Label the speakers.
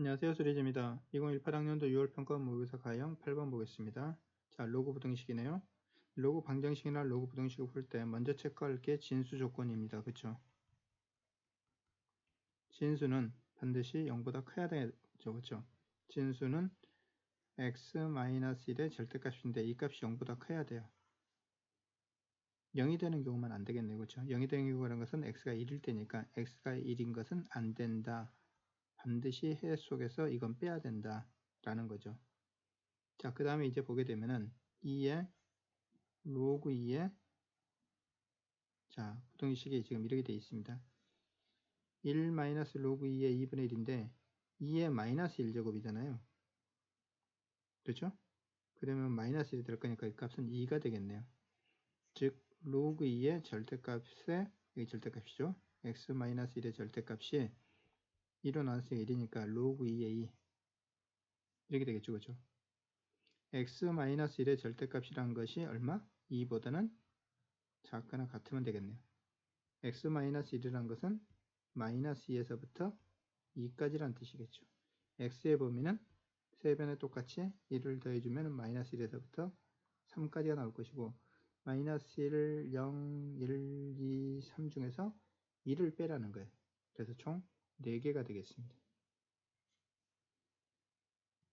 Speaker 1: 안녕하세요. 수리지입니다. 2018학년도 6월 평가 모의고사 가형 8번 보겠습니다. 자, 로그 부등식이네요. 로그 방정식이나 로그 부등식을 풀 때 먼저 체크할 게 진수 조건입니다. 그쵸? 진수는 반드시 0보다 커야 되죠. 그쵸? 진수는 x-1의 절대값인데 이 값이 0보다 커야 돼요. 0이 되는 경우만 안 되겠네요. 그쵸? 0이 되는 경우라는 것은 x가 1일 때니까 x가 1인 것은 안 된다. 반드시 해 속에서 이건 빼야 된다 라는 거죠. 자 그 다음에 이제 보게 되면은 2의 로그 2의 자 부등식이 지금 이렇게 되어 있습니다. 1 마이너스 로그 2의 2분의 1인데 2의 마이너스 1제곱이잖아요. 그렇죠? 그러면 마이너스 1이 될 거니까 이 값은 2가 되겠네요. 즉 로그 2의 절대값의 여기 절대값이죠? x 마이너스 1의 절대값이 1로 나눴으니까 1이니까 로그 2의 2 이렇게 되겠죠 그죠? x-1의 절대값이란 것이 얼마? 2보다는 작거나 같으면 되겠네요. x-1이란 것은 마이너스 2에서부터 2까지란 뜻이겠죠. x의 범위는 세변에 똑같이 1을 더해주면 마이너스 1에서부터 3까지가 나올 것이고 마이너스 1, 0, 1, 2, 3 중에서 1을 빼라는 거예요. 그래서 총 4개가 되겠습니다.